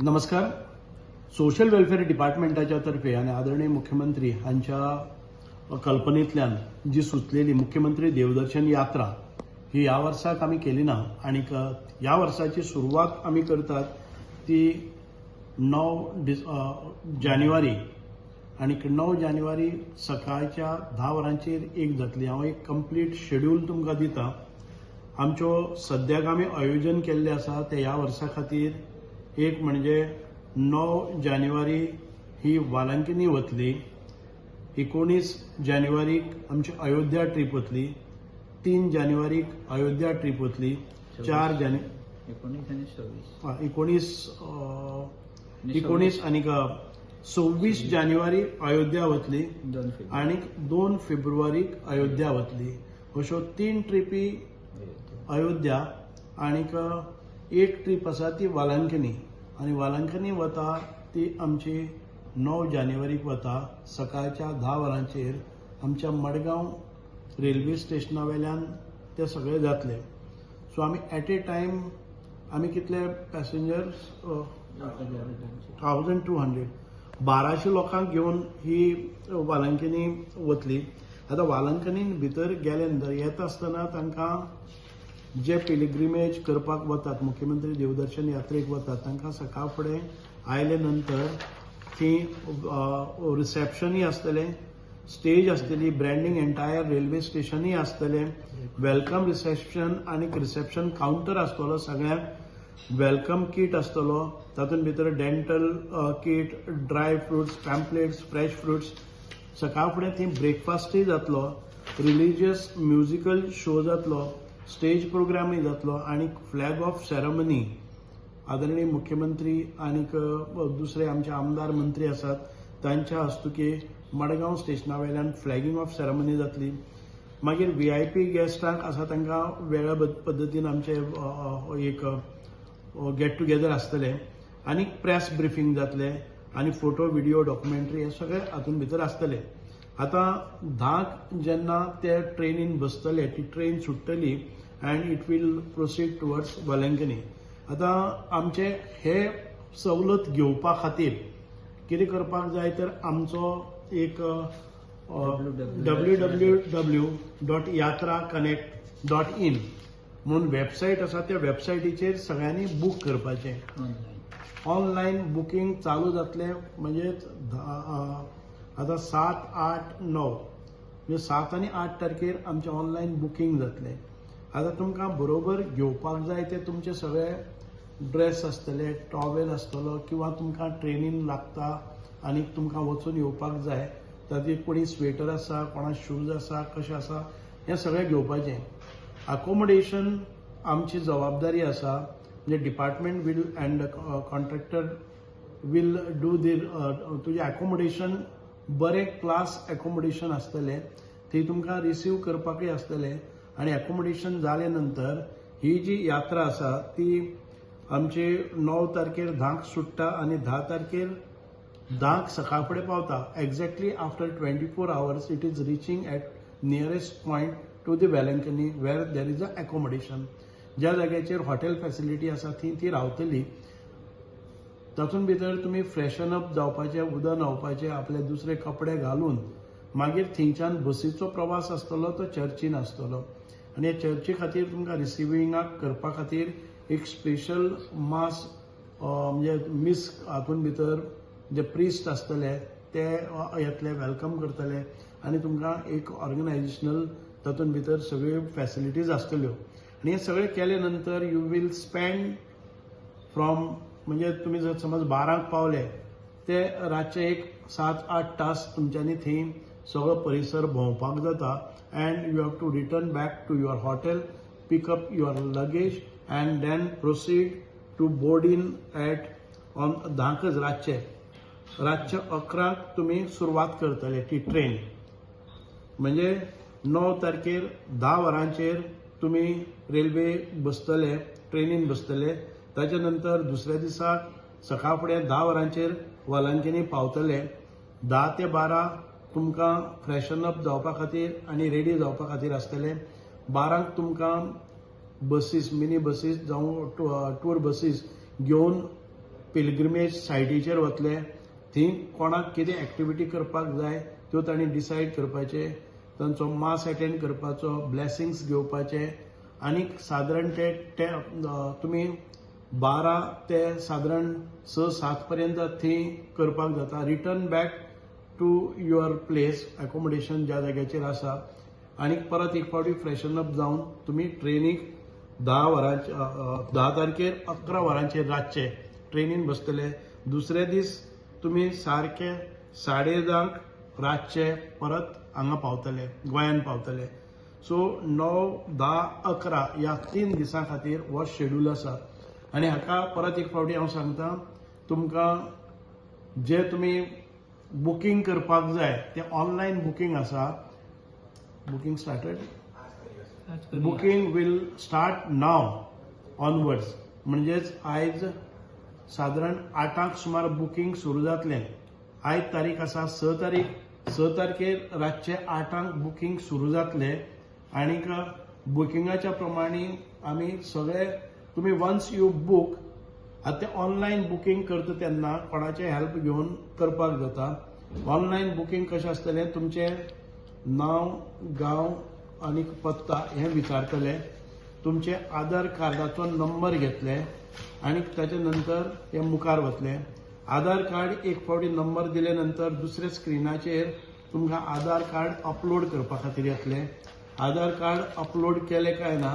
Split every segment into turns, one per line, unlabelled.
नमस्कार. Social welfare डिपार्टमेंटाच्या तर्फे आणि आदरणीय मुख्यमंत्री हांच्या कल्पनेतल्यान जी सुचलेली मुख्यमंत्री देवदर्शन यात्रा ही ह्या वर्साक आमी केली ना आनीक ह्या वर्साची सुरवात आमी करतात ती णव डिस जानेवारी. आनीक णव जानेवारी सकाळच्या धा वरांचेर एक जातली. हांव एक कंप्लीट शेड्यूल तुमकां दितां. आमच्यो सद्याक आमी आयोजन केल्लें आसा ते ह्या वर्सा खातीर एक म्हणजे णव जानेवारी ही वालांकिनी वतली एकोणीस जानेवारीक आमची अयोध्या ट्रीप वतली तीन जानेवारीक अयोध्या ट्रीप वतली चार जाने
एकोणीस आणि
एकोणीस आनीक सव्वीस. जानेवारी अयोध्या वतली
दोन फेब्रुवारी.
आनीक दोन फेब्रुवारीक अयोध्या वतली. अश्यो तीन ट्रिपी अयोध्या. आनीक एक ट्रीप आसा ती वालांकनी. आनी वालांकनी वता ती आमची णव जानेवारीक वता सकाळच्या धा वरांचेर आमच्या मडगांव रेल्वे स्टेशना वयल्यान ते सगळे जातले. सो आमी एट ए टायम आमी कितले पॅसेंजर्स थावजंड टू हंड्रेड बाराशे लोकांक घेवन ही वालांकनी वतली. आतां वालांकनीन भितर गेले नंतर येता आसतना तांकां जे पिलिग्रिमेज करपाक वतात मुख्यमंत्री देवदर्शन यात्रेक वतात तांकां सकाळ फुडें आयले नंतर थंय रिसेप्शनूय आसतलें स्टेज आसतली ब्रँडींग एंटायर रेल्वे स्टेशनूय आसतलें वेलकम रिसेप्शन आनी रिसेप्शन कावंटर आसतलो सगळ्यांक वेलकम किट आसतलो तातूंत भितर dental kit dry fruits pamphlets fresh fruits सकाळ फुडें थंय ब्रेकफास्टूय जातलो रिलिजियस म्युजिकल शो जातलो स्टेज प्रोग्रामूय जातलो आनी फ्लॅग ऑफ सेरेमनी आदरणीय मुख्यमंत्री आनीक दुसरे आमचे आमदार मंत्री आसात तांच्या हस्तुके मडगांव स्टेशना वयल्यान फ्लॅगिंग ऑफ सेरेमनी जातली. मागीर व्ही आय पी गेस्टांक आसा तांकां वेगळ्या पद्द- पद्दतीन आमचे एक गेट टुगेदर आसतले. आनीक प्रेस ब्रिफींग जातले आनी फोटो व्हिडिओ डॉक्युमेंटरी हे सगळे हातूंत भितर आसतले. आतां धाक जेन्ना ते ट्रेनीन बसतले ती train सुट्टली and it will proceed towards Velankanni आतां आमचे हे सवलत घेवपा खातीर कितें करपाक जाय तर आमचो एक W W W dot Yatra connect dot in म्हणून वेबसायट आसा त्या वेबसायटीचेर सगळ्यांनी बूक करपाचें.
ऑनलाईन
बुकींग चालू जातलें म्हणजे आतां सात आठ णव म्हणजे सात आनी आठ तारखेर आमचें ऑनलायन बुकींग जातलें. आतां तुमकां बरोबर घेवपाक जाय ते तुमचे सगळे ड्रेस आसतले टॉवेल आसतलो किंवा तुमकां ट्रेनीन लागता आनी तुमकां वचून येवपाक जाय. तातूंत कोणी स्वेटर आसा कोणा शूज आसा कशें आसा हें सगळें घेवपाचें. अकोमोडेशन आमची जबाबदारी आसा. म्हणजे department will and contractor will do their तुजें अकोमोडेशन बरें क्लास अकोमोडेशन आसतलें थंय तुमकां रिसीव करपाकूय आसतले आनी अकोमोडेशन जाले नंतर ही जी यात्रा आसा ती आमची णव तारखेर धांक सुट्टा आनी धा तारखेर धांक सकाळ फुडें पावता. Exactly after twenty four hours it is reaching at nearest point to the Velankanni where there is a accommodation ज्या जाग्याचेर हॉटेल फॅसिलिटी आसा थंय ती रावतली तातूंत भितर तुमी फ्रेशन अप जावपाचे उदक न्हावपाचे आपले दुसरे कपडे घालून मागीर थंयच्यान बसीचो प्रवास आसतलो तो चर्चीन आसतलो. आनी हे चर्ची खातीर तुमकां रिसिविंगाक करपा खातीर एक स्पेशल मास म्हणजे मिस हातूंत भितर जे प्रिस्ट आसतले ते येतले वेलकम करतले. आनी तुमकां एक ऑर्गनायजेशनल तातूंत भितर सगळ्यो फॅसिलिटीज आसतल्यो. आनी हे सगळें केले नंतर यू वील स्पेंड फ्रॉम म्हणजे तुम्ही जर समज बारांक पावले ते रातचे एक सात आठ तास तुमच्यांनी थंय सगळो परिसर भोंवपाक जाता. And you have to return back to your hotel pick up your luggage and then proceed to board in at on धांकच रातचे. रातचे अकरांक तुमी सुरवात करतले ती ट्रेन म्हणजे णव तारखेर धा वरांचेर तुमी रेल्वे बसतले ट्रेनीन बसतले. ताच्या नंतर दुसऱ्या दिसाक सकाळ फुडें धा वरांचेर वालांकिनी पावतले. धा ते बारा तुमकां फ्रेशन अप जावपा खातीर आनी रेडी जावपा खातीर आसतले. बारांक तुमकां बसीस मिनी बसीस जावं टूर बसीस घेवन पिलग्रिमेज सायटीचेर वतले. थंय कोणाक कितें एक्टिविटी करपाक जाय त्यो तांणी डिसायड करपाचे तांचो मास अटेंड करपाचो ब्लेसिंग्स घेवपाचे आनीक सादारण ते तुमी बारा ते सादारण स सात पर्यंत थंय करपाक जाता. Return back to your place accommodation ज्या जाग्याचेर आसा. आनी परत एक फावटी फ्रेशन अप जावन तुमी ट्रेनीक धा वरांचे धा तारखेर अकरा वरांचेर रातचे ट्रेनीन बसतले. दुसरे दीस तुमी सारके साडे धांक रातचे परत हांगा पावतले गोंयान पावतले. सो णव धा अकरा ह्या तीन दिसां खातीर हो शेड्यूल आसा. आनी हाका परत एक फावटी हांव सांगता तुमकां जे तुमी बुकींग करपाक जाय तें ऑनलायन बुकींग आसा. Booking started booking will start now onwards. म्हणजेच आयज सादारण आठांक सुमार बुकींग सुरू जातलें. आयज तारीख आसा स तारीख. स तारखेर रातचे आठांक बुकींग सुरू जातलें. आनीक बुकिंगाच्या प्रमाणे आमी सगळे तुमी वन्स यू बूक आतां तें ऑनलायन बुकींग करता तेन्ना कोणाचे हेल्प घेवन करपाक जाता ऑनलायन बुकींग कशें आसतलें तुमचें नांव गांव आनी पत्ता हें विचारतले. तुमचे आधार कार्डाचो नंबर घेतले आनी ताचे नंतर ते मुखार वतले. आधार कार्ड एक फावटी नंबर दिले नंतर दुसऱ्या स्क्रिनाचेर तुमकां आधार कार्ड अपलोड करपा खातीर येतले. आधार कार्ड अपलोड केले काय ना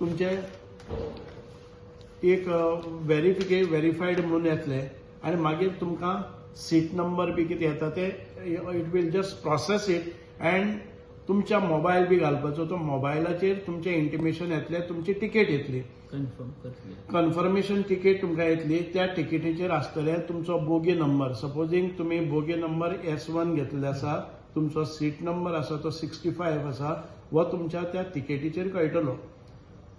तुमचे एक व्हेरिफिके व्हेरीफायड म्हणून येतले आनी मागीर तुमकां सीट नंबर बी कितें येता ते it will just process it and तुमच्या मोबायल बी घालपाचो. तो मोबायलाचेर तुमचें इंटिमेशन येतलें तुमची तिकेट येतली. कन्फर्मेशन तिकेट तुमकां येतली त्या तिकेटीचेर आसतलें तुमचो बोगी नंबर सपोजींग तुमी बोगी नंबर एस वन घेतलेलो आसा तुमचो सीट नंबर आसा तो सिक्स्टी फायव्ह आसा हो तुमच्या त्या तिकेटीचेर कळटलो.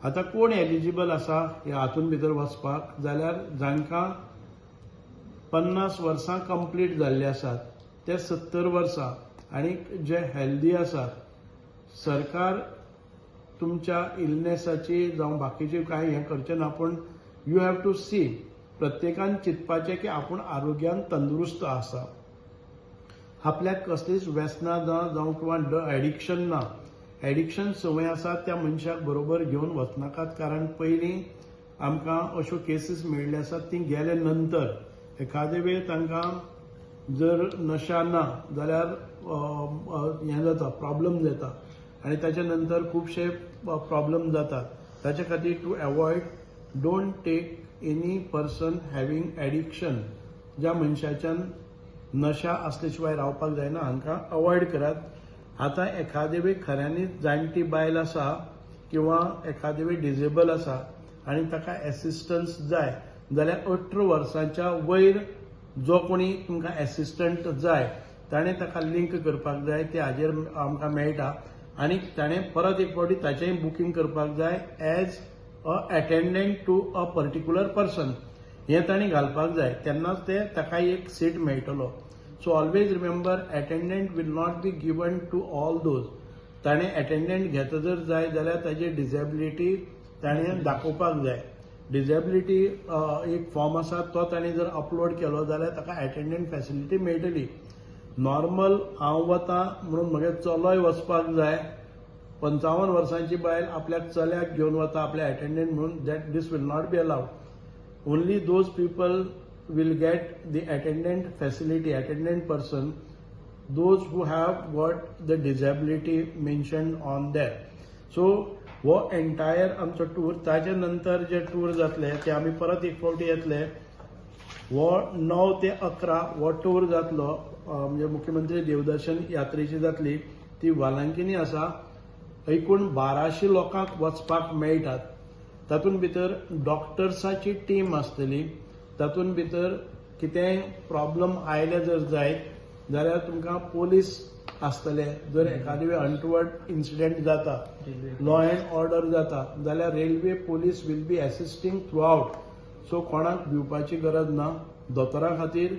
आतां कोण एलिजिबल आसा ह्या हातून भितर वचपाक जाल्यार जांकां पन्नास वर्सां कंप्लीट जाल्ली आसात. ते सत्तर वर्सां आनीक जे हेल्दी आसात सरकार तुमच्या इलनेसाची जावं बाकीची कांय हें करचें ना पूण यू हॅव टू सी प्रत्येकान चिंतपाचें की आपूण आरोग्यान तंदुरुस्त आसा. आपल्याक कसलीच व्यसनां ना जावं किंवा एडिक्शन ना एडिक्शन संवय आसा त्या मनशाक बरोबर घेवन वचनाकात कारण पयलीं आमकां अश्यो केसीस मेळिल्ल्यो आसात ती गेले नंतर. एखादे वेळ तांकां जर नशा ना जाल्यार हें जाता प्रॉब्लम जाता. आनी ताच्या नंतर खुबशे प्रॉब्लम जातात. ताचे खातीर to avoid don't take any person having addiction ज्या मनशाच्यान नशा असल्या शिवाय रावपाक जायना हांकां अवॉयड करात. आतां एखादे वेळ खऱ्यांनीच जाणटी बायल आसा किंवा एखादे वेळ डिजेबल आसा आनी ताका एसिस्टन्स जाय जाल्यार अठरा वर्सांच्या वयर जो कोणी तुमकां एसिस्टंट जाय ताणें ताका लिंक करपाक जाय ते हाजेर आमकां मेळटा आनी ताणें परत एक फावटी ताचेंय बुकींग करपाक जाय as a attendant to a particular person हें ताणें घालपाक जाय. तेन्नाच ते ताका एक सीट मेळटलो. So always remember attendant will not be given to all those ताणें एटेंडंट घेता जर जाय जाल्यार ताजी डिजेबिलिटी ताणें दाखोवपाक जाय. डिजेबिलिटी एक फॉर्म आसा तो ताणें जर अपलोड केलो जाल्यार ताका एटेंडंट फॅसिलिटी मेळटली. नॉर्मल हांव वतां म्हणून म्हगे चलोय वचपाक जाय. पंचावन्न वर्सांची बायल आपल्याक चल्याक घेवन वता आपल्या एटेंडंट म्हणून that these will not be allowed only those people will get the attendant facility, attendant person, those who have got the disability mentioned on there. So, हो एंटायर आमचो टूर ताचे नंतर जे टूर जातले ते आमी परत एक फावटी येतले. हो णव ते अकरा हो टूर जातलो. म्हणजे मुख्यमंत्री देवदर्शन यात्रेची जातली. ती वालांकिनी आसा एकूण बाराशे लोकांक वचपाक मेळटात. तातूंत भितर डॉक्टर्साची टीम आसतली तातूंत भितर कितेंय प्रॉब्लम आयले जर जायत जाल्यार तुमकां पोलीस आसतले. जर एखादे वेळ अनटुवर्ड इन्सिडेंट जाता लॉ अँड ऑर्डर जाता जाल्यार railway police will be assisting throughout so कोणाक भिवपाची गरज ना. दोतोरां खातीर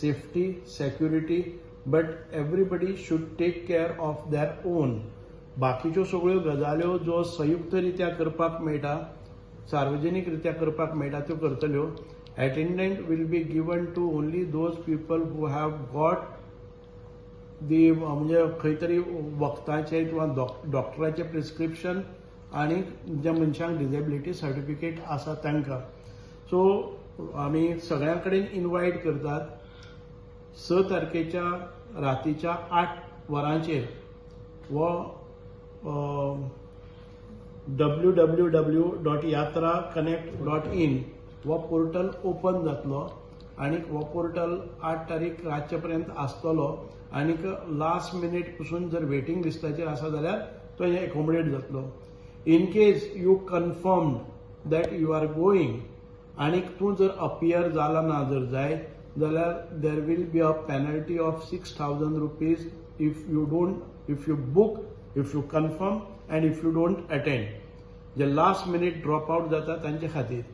safety security but everybody should take care of their own बाकीच्यो सगळ्यो गजाल्यो ज्यो संयुक्त रित्या करपाक मेळटा सार्वजनीक रित्या करपाक मेळटा त्यो करतल्यो attendant will be given to only those people who have got the म्हणजे खंय तरी किंवा डॉक्टराचे प्रिस्क्रिप्शन आणि ज्या मनशांक डिजेबिलिटी सर्टिफिकेट आसा तांकां सो आमी सगळ्यां कडेन इन्वायट करतात. स तारखेच्या रातीच्या आठ वरांचेर वो W W W dot Yatra connect dot in हो पोर्टल ओपन जातलो आनीक हो पोर्टल आठ तारीख रातचे पर्यंत आसतलो आनीक लास्ट मिनीट पसून जर वेटिंग लिस्टाचेर आसा जाल्यार तो हे एकोमोडेट जातलो. In case you confirm that you are going आनीक तूं जर अपियर जाला ना जर जाय जाल्यार there will be a penalty of six thousand rupees if you don't if you book if you confirm and if you don't attend जे last minute drop out जाता तांचे खातीर.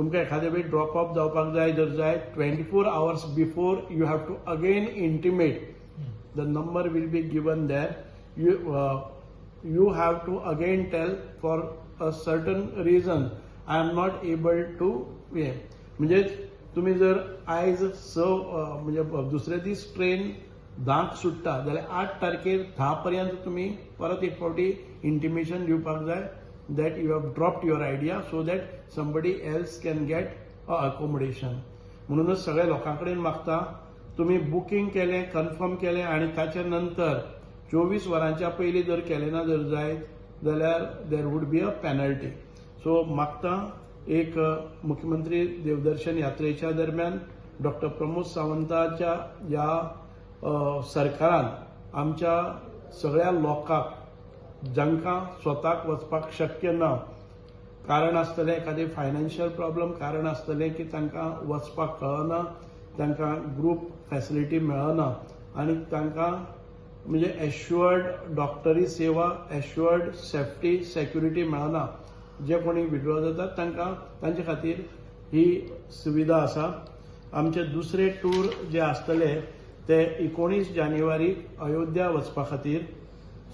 तुमकां एखादे वेळी ड्रॉप आउट जावपाक जाय जर जाय twenty four hours before you have to again intimate the number will be given there. You you have to again tell for a certain reason I am not able to to हे म्हणजे तुम्ही जर आयज स uh, म्हणजे दुसरे दीस train धांक सुट्टा जाल्यार आठ तारखेर धा पर्यंत तुम्ही परत एक फावटी इंटिमेशन दिवपाक जाय. That you have dropped your idea so that somebody else can get a accommodation म्हणूनच सगळ्या लोकां कडेन मागता तुम्ही बुकिंग केलें कन्फर्म केलें आणि ताचे नंतर चोवीस वरांच्या पयलीं जर केलें ना जर जायत जाल्यार there would be a penalty so मागता एक मुख्यमंत्री देवदर्शन यात्रेच्या दरम्यान डॉक्टर प्रमोद सावंताच्या ह्या सरकारान आमच्या सगळ्या लोकांक जांकां स्वताक वचपाक शक्य ना. कारण आसतलें एखादें फायनान्शियल प्रॉब्लम कारण आसतलें की तांकां वचपाक कळना तांकां ग्रुप फॅसिलिटी मेळना आनी तांकां म्हणजे एश्युअर्ड डॉक्टरी सेवा एश्युअर्ड सेफ्टी सेक्युरिटी मेळना. जे कोणी विड्रॉ जातात तांकां तांचे खातीर ही सुविधा आसा आमचे दुसरे टूर जे आसतले ते एकोणीस जानेवारीक अयोध्या वचपा खातीर.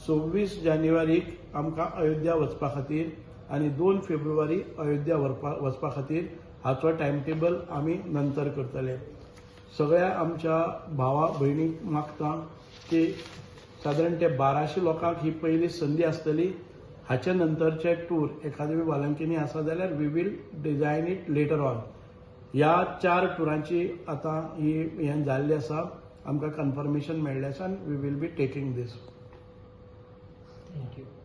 सव्वीस जानेवारीक आमकां अयोध्या वचपा खातीर आनी दोन फेब्रुवारी अयोध्या वचपा खातीर हाचो टायम टेबल आमी नंतर करतले. सगळ्या आमच्या भावा भयणीक मागता की सादारण ते बाराशे लोकांक ही पयली संदी आसतली. हाचे नंतरचे टूर एखाद्या वालंकिनी आसा जाल्यार we will design it later on ह्या चार टुरांची आतां ही हें जाल्ली आसा. आमकां कन्फर्मेशन मेळ्ळें आसा आनी we will be taking this
Thank you.